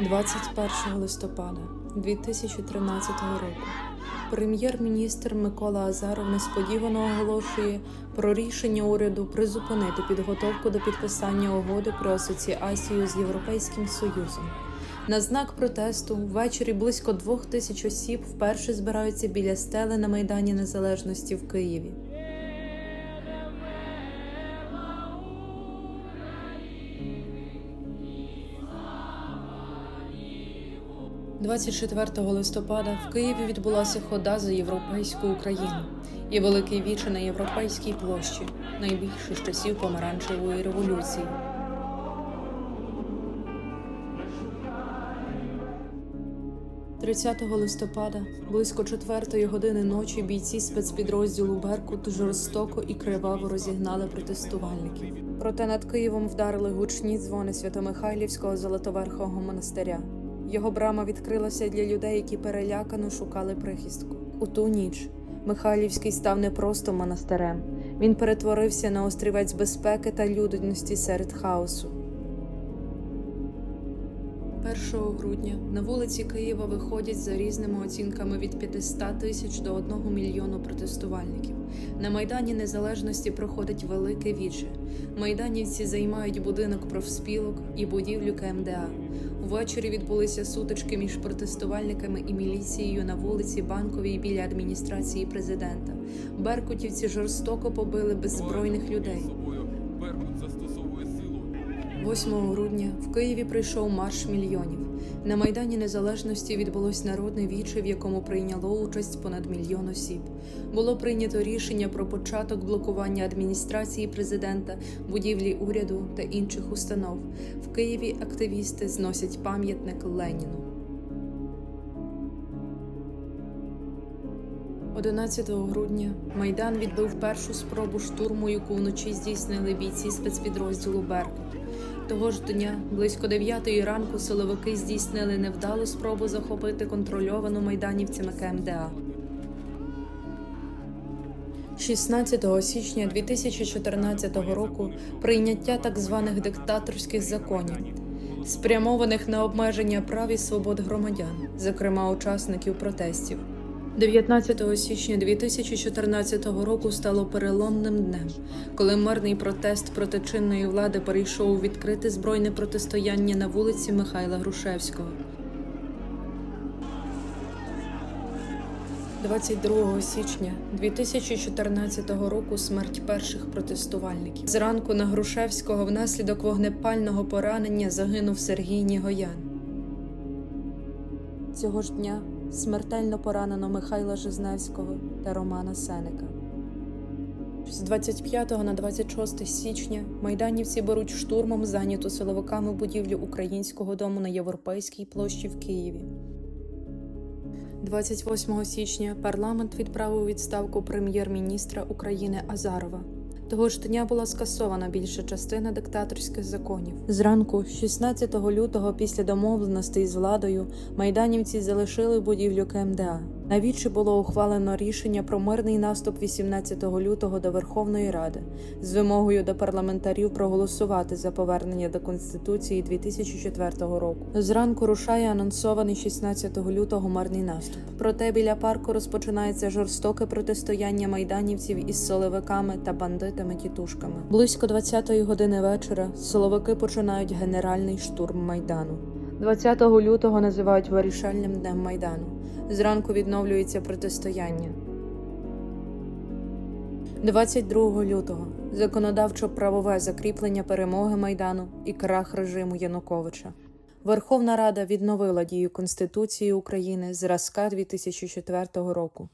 21 листопада 2013 року прем'єр-міністр Микола Азаров несподівано оголошує про рішення уряду призупинити підготовку до підписання угоди про асоціацію з Європейським Союзом. На знак протесту ввечері близько двох тисяч осіб вперше збираються біля стели на Майдані Незалежності в Києві. – 24 листопада в Києві відбулася хода за європейську Україну і великий віче на європейській площі, найбільше з часів помаранчевої революції. – 30 листопада, близько четвертої години ночі, бійці спецпідрозділу Беркут жорстоко і криваво розігнали протестувальників. Проте над Києвом вдарили гучні дзвони Святомихайлівського Золотоверхого монастиря. Його брама відкрилася для людей, які перелякано шукали прихистку. У ту ніч Михайлівський став не просто монастирем. Він перетворився на острівець безпеки та людяності серед хаосу. 1 грудня на вулиці Києва виходять за різними оцінками від 500 тисяч до 1 мільйону протестувальників. На Майдані Незалежності проходить велике віче. Майданівці займають будинок профспілок і будівлю КМДА. Увечері відбулися сутички між протестувальниками і міліцією на вулиці Банковій біля адміністрації президента. Беркутівці жорстоко побили беззбройних людей. 8 грудня в Києві прийшов марш мільйонів. На Майдані Незалежності відбулось народне віче, в якому прийняло участь понад мільйон осіб. Було прийнято рішення про початок блокування адміністрації президента, будівлі уряду та інших установ. В Києві активісти зносять пам'ятник Леніну. 11 грудня Майдан відбив першу спробу штурму, яку вночі здійснили бійці спецпідрозділу Беркут. Того ж дня, близько 9 ранку, силовики здійснили невдалу спробу захопити контрольовану майданівцями КМДА. 16 січня 2014 року прийняття так званих диктаторських законів, спрямованих на обмеження прав і свобод громадян, зокрема учасників протестів. 19 січня 2014 року стало переломним днем, коли мирний протест проти чинної влади перейшов у відкрите збройне протистояння на вулиці Михайла Грушевського. 22 січня 2014 року смерть перших протестувальників. Зранку на Грушевського внаслідок вогнепального поранення загинув Сергій Нігоян. Цього ж дня смертельно поранено Михайла Жизневського та Романа Сенека. З 25 на 26 січня майданівці беруть штурмом зайняту силовиками будівлю Українського дому на Європейській площі в Києві. 28 січня парламент відправив відставку прем'єр-міністра України Азарова. Того ж дня була скасована більша частина диктаторських законів. Зранку, 16 лютого, після домовленостей з владою, майданівці залишили будівлю КМДА. На вічі було ухвалено рішення про мирний наступ 18 лютого до Верховної Ради з вимогою до парламентарів проголосувати за повернення до Конституції 2004 року. Зранку рушає анонсований 16 лютого мирний наступ. Проте біля парку розпочинається жорстоке протистояння майданівців із соловиками та бандитами-тітушками. Близько 20-ї години вечора силовики починають генеральний штурм майдану. 20 лютого називають вирішальним днем майдану. Зранку відновлюється протистояння. 22 лютого законодавчо-правове закріплення перемоги майдану і крах режиму Януковича. Верховна Рада відновила дію Конституції України зразка 2004 року.